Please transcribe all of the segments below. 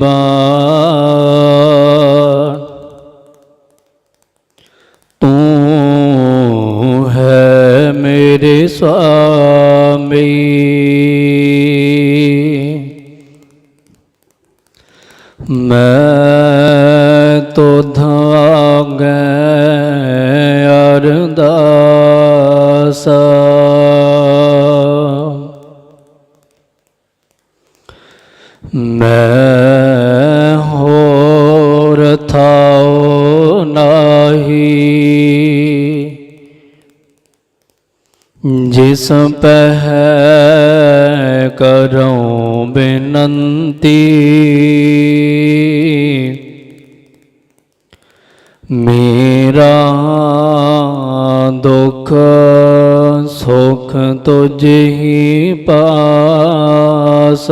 ਦੀਵਾਨ ਤੂੰ ਹੈ ਮੇਰੇ ਸੁਆਮੀ ਜਿਸ ਪਹਿ ਕਰਉ ਬੇਨੰਤੀ। ਮੇਰਾ ਦੁੱਖ ਸੁਖ ਤੁਝ ਹੀ ਪਾਸ।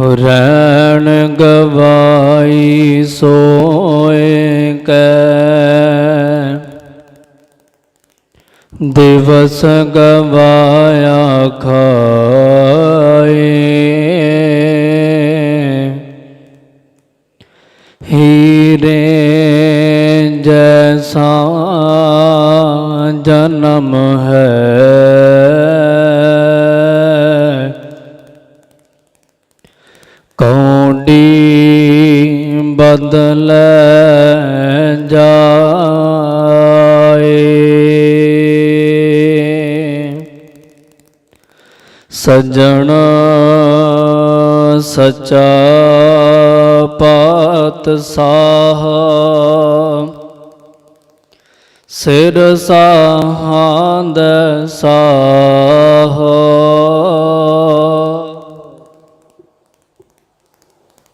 ਰੈਣ ਗਵਾਈ ਸੋਏ ਕੈ। ਦਿਵਸ ਗਵਾਇਆ ਖਾਏ ਕੌਡੀ ਬਦਲ ਜਾਏ। ਸਜਣ ਸਚਾ ਪਾਤ ਸਾਹ। ਸਿਰ ਸਾਹਾਂਦ ਸਾਹ।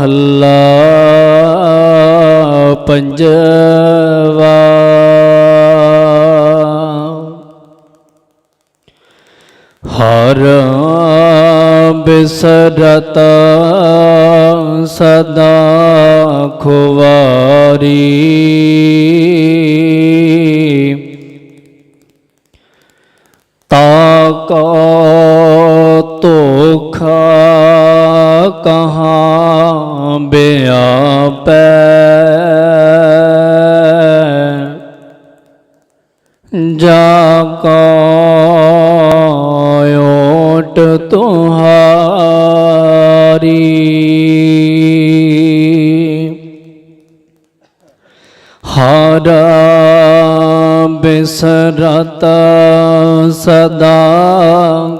ਮਹੱਲਾ ਪੰਜਵਾ। ਹਰ ਬਿਸਰਤ ਸਦਾ ਖੁਵਾਰੀ। ਤਾਕੋ ਜਾ ਕੋ ਓਟ ਤੁਹਾਰੀ। ਹਰ ਬਿਸਰਤ ਸਦਾ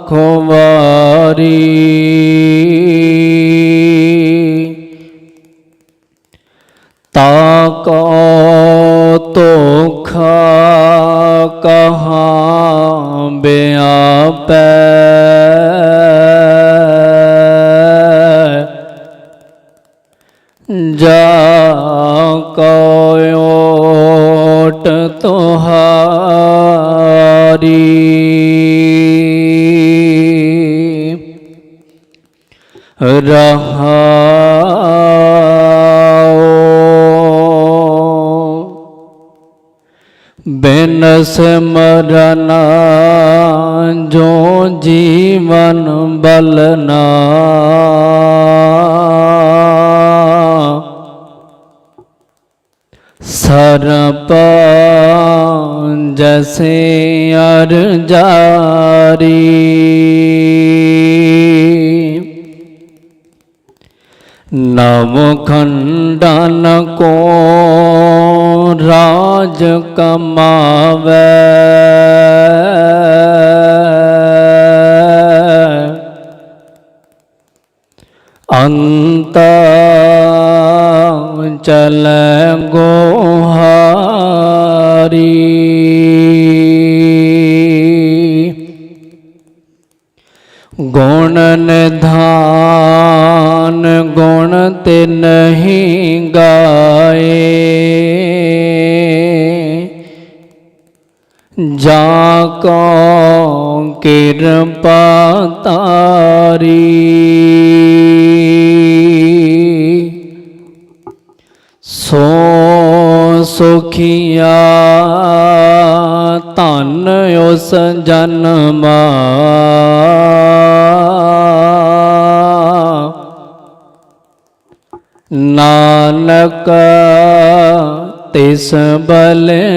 ਖੁਵਾਰੀ। ਤਾਕੋ ਬਿਨ ਸਿਮਰਨ ਜੋ ਜੀਵਨ ਬਲਨਾ ਸਰਪ ਜੈਸੇ ਅਰ ਜਾਰੀ ਨਵ ਖੰਡਨ ਕੋ ਰਾਜ ਕਮਾਵੇ। ਅੰਤ ਚਲ ਗੋਹਾਰੀ। ਗੁਣ ਨਿਧਾਨ ਗੁਣ ਤੇ ਨਹੀਂ ਗਾਏ। ਜਾ ਕੋ ਕਿਰਪਾ ਤਾਰੀ। ਸੋ ਸੁਖੀਆ ਧਨ ਉਸ ਜਨਮਾ ਨਾਨਕ ਤਿਸ ਬਲਿਹਾਰੀ।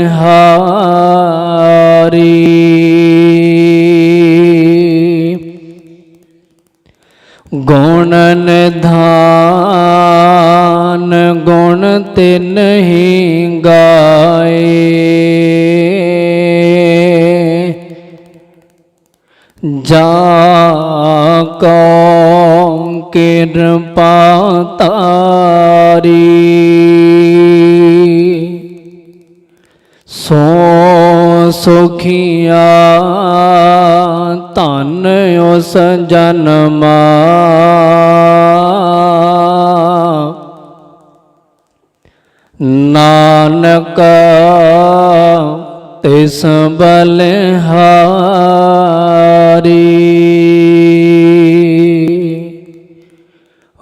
ਗੁਣ ਨਿਧਾਨ ਗੁਣ ਤੇ ਨਹੀਂ ਗਾਏ। ਜਾ ਕੋ ਕਿਰਪਾ ਤਾਰੀ। ਸੋ ਸੁਖੀਆ ਧਨ ਉਸ ਜਨਮਾ ਨਾਨਕ ਤਿਸ ਬਲਿਹਾਰੀ।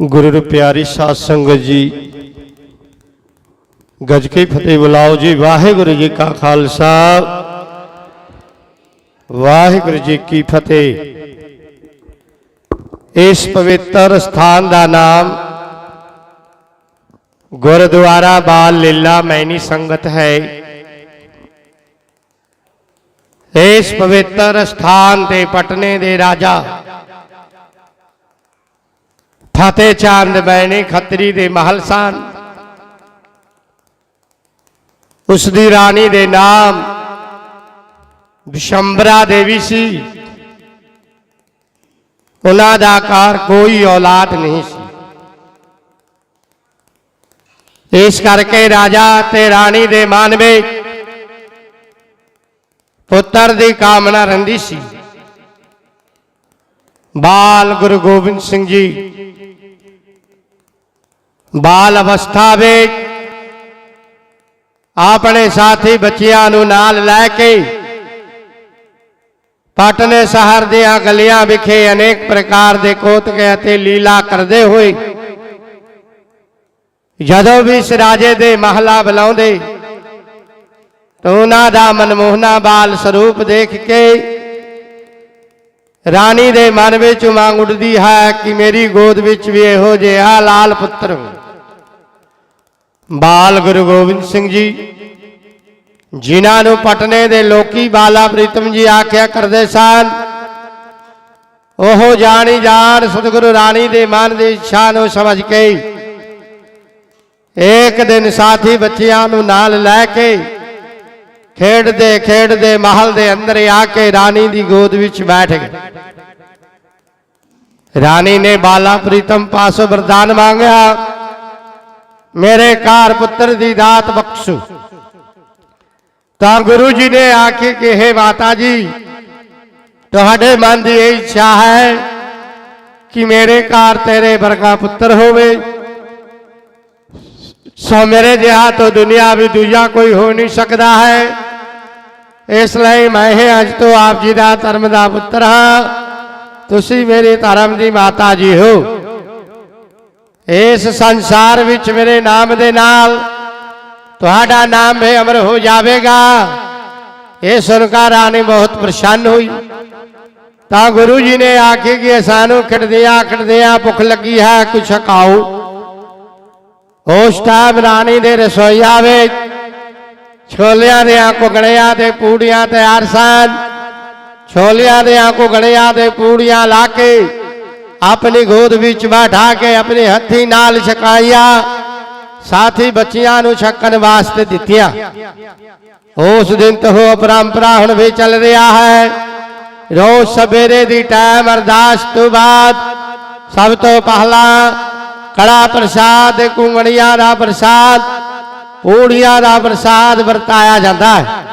गुरु प्यारी सात संगत जी। गजके फतेह बुलाओ जी। वाहेगुरु जी का खालसा। वाहेगुरु जी की फतेह। इस पवित्र स्थान का नाम गुरुद्वारा बाल लीला मैनी संगत है। इस पवित्र स्थान के पटने के राजा ਫਤਿਹ ਚੰਦ ਬੈਣੀ ਖੱਤਰੀ ਦੇ ਮਹਲ ਸਨ। ਉਸ ਦੀ ਰਾਣੀ ਦੇ ਨਾਮ ਵਿਸ਼ੰਬਰਾ ਦੇਵੀ ਸੀ। ਉਹਨਾਂ ਦਾ ਕਾਰ ਕੋਈ ਔਲਾਦ ਨਹੀਂ ਸੀ। ਇਸ ਕਰਕੇ ਰਾਜਾ ਤੇ ਰਾਣੀ ਦੇ ਮਨ ਵਿੱਚ ਪੁੱਤਰ ਦੀ ਕਾਮਨਾ ਰਹਿੰਦੀ ਸੀ। ਬਾਲ ਗੁਰੂ ਗੋਬਿੰਦ ਸਿੰਘ ਜੀ। ਬਾਲ ਅਵਸਥਾ ਵਿੱਚ ਆਪਣੇ ਸਾਥੀ ਬੱਚਿਆਂ ਨੂੰ ਨਾਲ ਲੈ ਕੇ ਪਟਨੇ ਸ਼ਹਿਰ ਦੀਆਂ ਗਲੀਆਂ ਵਿਖੇ ਅਨੇਕ ਪ੍ਰਕਾਰ ਦੇ ਕੋਤਕੇ ਅਤੇ ਲੀਲਾ ਕਰਦੇ ਹੋਏ ਜਦੋਂ ਵੀ ਇਸ ਰਾਜੇ ਦੇ ਮਹਲਾ ਬੁਲਾਉਂਦੇ ਤਾਂ ਉਹਨਾਂ ਦਾ ਮਨਮੋਹਨਾ ਬਾਲ ਸਰੂਪ ਦੇਖ ਕੇ ਰਾਣੀ ਦੇ ਮਨ ਵਿੱਚ ਉਮੰਗ ਉੱਠਦੀ ਹੈ ਕਿ ਮੇਰੀ ਗੋਦ ਵਿੱਚ ਵੀ ਇਹੋ ਜਿਹਾ ਲਾਲ ਪੁੱਤਰ ਬਾਲ ਗੁਰੂ ਗੋਬਿੰਦ ਸਿੰਘ ਜੀ, ਜਿਨ੍ਹਾਂ ਨੂੰ ਪਟਨੇ ਦੇ ਲੋਕੀ ਬਾਲਾ ਪ੍ਰੀਤਮ ਜੀ ਆਖਿਆ ਕਰਦੇ ਸਨ, ਉਹ ਜਾਣੀ ਜਾਣ ਸਤਿਗੁਰੂ ਰਾਣੀ ਦੇ ਮਨ ਦੀ ਇੱਛਾ ਨੂੰ ਸਮਝ ਕੇ ਇੱਕ ਦਿਨ ਸਾਥੀ ਬੱਚਿਆਂ ਨੂੰ ਨਾਲ ਲੈ ਕੇ ਖੇਡਦੇ ਖੇਡਦੇ ਮਹਲ ਦੇ ਅੰਦਰ ਆ ਕੇ ਰਾਣੀ ਦੀ ਗੋਦ ਵਿੱਚ ਬੈਠ ਗਏ। ਰਾਣੀ ਨੇ ਬਾਲਾ ਪ੍ਰੀਤਮ ਪਾਸੋਂ ਵਰਦਾਨ ਮੰਗਿਆ, ਮੇਰੇ ਘਰ ਪੁੱਤਰ ਦੀ ਦਾਤ ਬਖਸ਼ੋ। ਤਾਂ ਗੁਰੂ ਜੀ ਨੇ ਆਖੀ ਕਿ हे ਮਾਤਾ ਜੀ, ਤੁਹਾਡੇ ਮਨ ਦੀ ਇਹ ਇੱਛਾ ਹੈ ਕਿ ਮੇਰੇ ਘਰ ਤੇਰੇ ਵਰਗਾ ਪੁੱਤਰ ਹੋਵੇ। ਸੋ ਮੇਰੇ ਜਿਹਾ ਤੋਂ ਦੁਨੀਆ ਵੀ ਦੂਜਾ ਕੋਈ ਹੋ ਨਹੀਂ ਸਕਦਾ ਹੈ। ਇਸ ਲਈ ਮੈਂ ਇਹ ਅੱਜ ਤੋਂ ਆਪ ਜੀ ਦਾ ਧਰਮ ਦਾ ਪੁੱਤਰ ਹਾਂ। ਤੁਸੀਂ ਮੇਰੇ ਧਰਮ ਦੀ ਮਾਤਾ ਜੀ ਹੋ। ਇਸ ਸੰਸਾਰ ਵਿੱਚ ਮੇਰੇ ਨਾਮ ਦੇ ਨਾਲ ਤੁਹਾਡਾ ਨਾਮ ਵੀ ਅਮਰ ਹੋ ਜਾਵੇਗਾ। ਇਹ ਸੁਣ ਰਾਣੀ ਬਹੁਤ ਪ੍ਰਸੰਨ ਹੋਈ। ਤਾਂ ਗੁਰੂ ਜੀ ਨੇ ਆਖੇ ਕਿ ਸਾਨੂੰ ਖੜਦਿਆਂ ਖੜਦਿਆਂ ਭੁੱਖ ਲੱਗੀ ਹੈ, ਕੁਛ ਖਾਓ। ਉਸ ਟਾਈਮ ਰਾਣੀ ਦੇ ਰਸੋਈਆ ਵਿੱਚ ਛੋਲਿਆਂ ਦੇ ਕੁਗੜਿਆਂ ਤੇ ਪੂੜੀਆਂ ਤਿਆਰ ਸਨ ਛੋਲਿਆਂ ਦੇ ਕੁਗੜਿਆਂ ਤੇ ਪੂੜੀਆਂ ਲਾ ਕੇ ਆਪਣੀ ਗੋਦ ਵਿੱਚ ਬਿਠਾ ਕੇ ਆਪਣੇ ਹੱਥੀ ਨਾਲ ਛਕਾਇਆ ਸਾਥੀ ਬੱਚਿਆਂ ਨੂੰ ਛਕਣ ਵਾਸਤੇ ਦਿੱਤੀਆਂ। ਉਸ ਦਿਨ ਤੋਂ ਉਹ ਪਰੰਪਰਾ ਹੁਣ ਵੀ ਚੱਲ ਰਿਹਾ ਹੈ। ਰੋਜ਼ ਸਵੇਰੇ ਦੀ ਟਾਈਮ ਅਰਦਾਸ ਤੋਂ ਬਾਅਦ ਸਭ ਤੋਂ ਪਹਿਲਾਂ ਕੜਾ ਪ੍ਰਸਾਦ ਤੇ ਕੁੰਗਣੀਆਂ ਦਾ ਪ੍ਰਸਾਦ ਪੂੜੀਆਂ ਦਾ ਪ੍ਰਸਾਦ ਵਰਤਾਇਆ ਜਾਂਦਾ ਹੈ।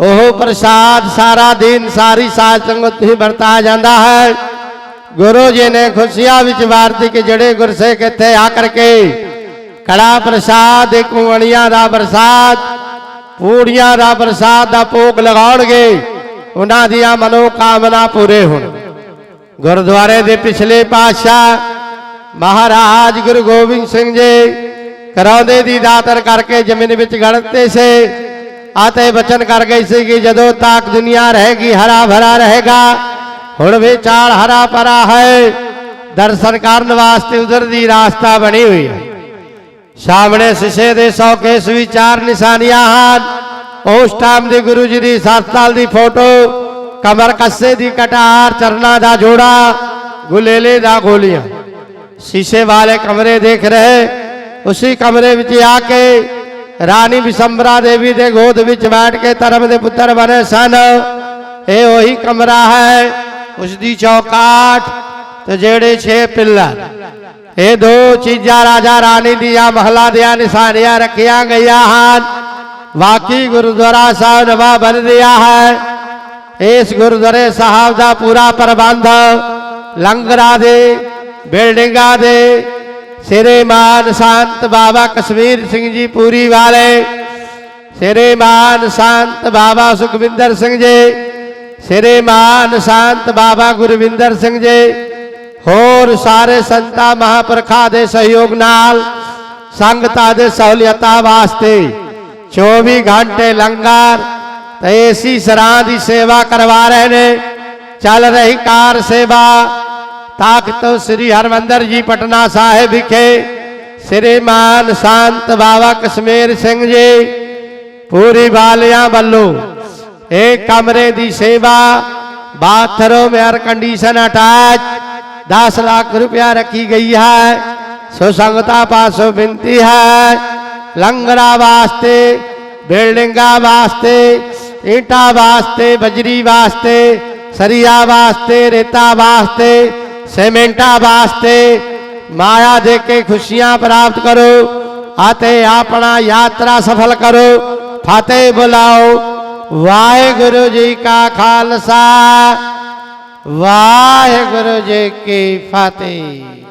ਉਹ ਪ੍ਰਸਾਦ ਸਾਰਾ ਦਿਨ, ਸਾਰੀ ਸਾਧ ਸੰਗਤ ਹੀ ਵਰਤਾਇਆ ਜਾਂਦਾ ਹੈ। ਗੁਰੂ ਜੀ ਨੇ ਖੁਸ਼ੀਆਂ ਵਿੱਚ ਵਾਰਤੀ ਕਿ ਜਿਹੜੇ ਗੁਰਸਿੱਖ ਇੱਥੇ ਆ ਕਰਕੇ ਕੜਾ ਪ੍ਰਸਾਦ ਤੇ ਦਾ ਪ੍ਰਸਾਦ ਪੂੜੀਆਂ ਦਾ ਪ੍ਰਸਾਦ ਦਾ ਭੋਗ ਲਗਾਉਣਗੇ, ਉਹਨਾਂ ਦੀਆਂ ਮਨੋ ਕਾਮਨਾ ਪੂਰੇ ਹੋਣ। ਗੁਰਦੁਆਰੇ ਦੇ ਪਿਛਲੇ ਪਾਤਸ਼ਾਹ ਮਹਾਰਾਜ ਗੁਰੂ ਗੋਬਿੰਦ ਸਿੰਘ ਜੀ ਕਰਾਉਂਦੇ ਦੀ ਦਾਤਰ ਕਰਕੇ ਜ਼ਮੀਨ ਵਿੱਚ ਗੜਤੇ ਸੇ। ਆਤੇ ਬਚਨ ਕਰ ਗਈ ਸੀ ਕਿ ਜਦੋਂ ਤੱਕ ਦੁਨੀਆ ਰਹੇਗੀ ਹਰਾ ਭਰਾ ਰਹੇਗਾ। ਹੁਣ ਵੀ ਚਾਲ ਹਰਾ ਭਰਾ ਹੈ। ਦਰਸ਼ਨ ਕਰਨ ਵਾਸਤੇ ਉਧਰ ਦੀ ਰਾਸਤਾ ਬਣੀ ਹੋਈ ਹੈ। ਸਾਹਮਣੇ ਸਿਸੇ ਦੇ ਸੌ ਕੇਸ ਵੀ ਚਾਰ ਨਿਸ਼ਾਨੀਆਂ ਹਨ। ਉਸ ਟਾਈਮ ਦੇ ਗੁਰੂ ਜੀ ਦੀ 7 ਸਾਲ ਦੀ ਫੋਟੋ ਕਮਰ ਕੱਸੇ ਦੀ ਕਟਾਰ, ਚਰਨਾ ਦਾ ਜੋੜਾ, ਗੁਲੇਲੇ ਦਾ ਗੋਲੀਆਂ। ਸ਼ੀਸ਼ੇ ਵਾਲੇ ਕਮਰੇ ਦੇਖ ਰਹੇ। ਉਸੇ ਕਮਰੇ ਵਿੱਚ ਆ ਕੇ ਰਾਣੀ ਵਿਸੰਬਰਾ ਦੇਵੀ ਦੇ ਗੋਦ ਵਿੱਚ ਬੈਠ ਕੇ ਧਰਮ ਦੇ ਪੁੱਤਰ ਬਣੇ ਸਨ ਇਹ ਉਹੀ ਕਮਰਾ ਹੈ ਉਸ ਦੀ ਚੌਕਾਟ ਤੇ ਜਿਹੜੇ 6 ਪਿੱਲਰ ਇਹ ਦੋ ਚੀਜ਼ਾਂ ਰਾਜਾ ਰਾਣੀ ਦੀਆਂ ਮਹਲਾ ਦੀਆਂ ਨਿਸ਼ਾਨੀਆਂ ਰੱਖੀਆਂ ਗਈਆਂ ਹਨ ਵਾਕੀ ਗੁਰਦੁਆਰਾ ਸਾਹਿਬ ਨਵਾਂ ਬਣ ਰਿਹਾ ਹੈ ਇਸ ਗੁਰਦੁਆਰੇ ਸਾਹਿਬ ਦਾ ਪੂਰਾ ਪ੍ਰਬੰਧ ਲੰਗਰਾਂ ਦੇ ਬਿਲਡਿੰਗਾਂ ਦੇ ਸ੍ਰੀਮਾਨ ਸੰਤ ਬਾਬਾ ਕਸ਼ਮੀਰ ਸਿੰਘ ਜੀ ਪੂਰੀ ਵਾਲੇ। ਸ੍ਰੀਮਾਨ ਸੰਤ ਬਾਬਾ ਸੁਖਵਿੰਦਰ ਸਿੰਘ ਜੀ। ਸ੍ਰੀਮਾਨ ਸੰਤ ਬਾਬਾ ਗੁਰਵਿੰਦਰ ਸਿੰਘ ਜੀ। ਹੋਰ ਸਾਰੇ ਸੰਤਾਂ ਮਹਾਪੁਰਖਾਂ ਦੇ ਸਹਿਯੋਗ ਨਾਲ, ਸੰਗਤਾਂ ਦੇ ਸਹੂਲਤਾਂ ਵਾਸਤੇ 24 ਘੰਟੇ ਲੰਗਰ ਤੇ ਏਸੀ ਸਰਾਂ ਦੀ ਸੇਵਾ ਕਰਵਾ ਰਹੇ ਨੇ। ਚੱਲ ਰਹੀ ਕਾਰ ਸੇਵਾ ਤਾਕਤ ਸ੍ਰੀ ਹਰਮੰਦਰ ਜੀ ਪਟਨਾ ਸਾਹਿਬ ਵਿਖੇ ਸ੍ਰੀਮਾਨ ਸੰਤ ਬਾਬਾ ਕਸ਼ਮੀਰ ਸਿੰਘ ਜੀ, ਪੂਰੀ ਵਾਲਿਆਂ ਵੱਲੋਂ ਇਹ ਕਮਰੇ ਦੀ ਸੇਵਾ, bathroom air condition attach 10 lakh ਰੁਪਇਆ ਰੱਖੀ ਗਈ ਹੈ। ਸੋ ਸੰਗਤਾਂ ਪਾਸੋਂ ਬੇਨਤੀ ਹੈ, ਲੰਗਰਾਂ ਵਾਸਤੇ, ਬਿਲਡਿੰਗਾਂ ਵਾਸਤੇ, ਈਟਾਂ ਵਾਸਤੇ, ਬਜਰੀ ਵਾਸਤੇ, ਸਰੀਆ ਵਾਸਤੇ, ਰੇਤਾ ਵਾਸਤੇ ਸੀਮੈਂਟਾਂ ਵਾਸਤੇ ਮਾਇਆ ਦੇ ਕੇ ਖੁਸ਼ੀਆਂ ਪ੍ਰਾਪਤ ਕਰੋ ਅਤੇ ਆਪਣਾ ਯਾਤਰਾ ਸਫਲ ਕਰੋ। ਫਤਿਹ ਬੁਲਾਓ। ਵਾਹਿਗੁਰੂ ਜੀ ਕਾ ਖਾਲਸਾ। ਵਾਹਿਗੁਰੂ ਜੀ ਕੀ ਫਤਿਹ।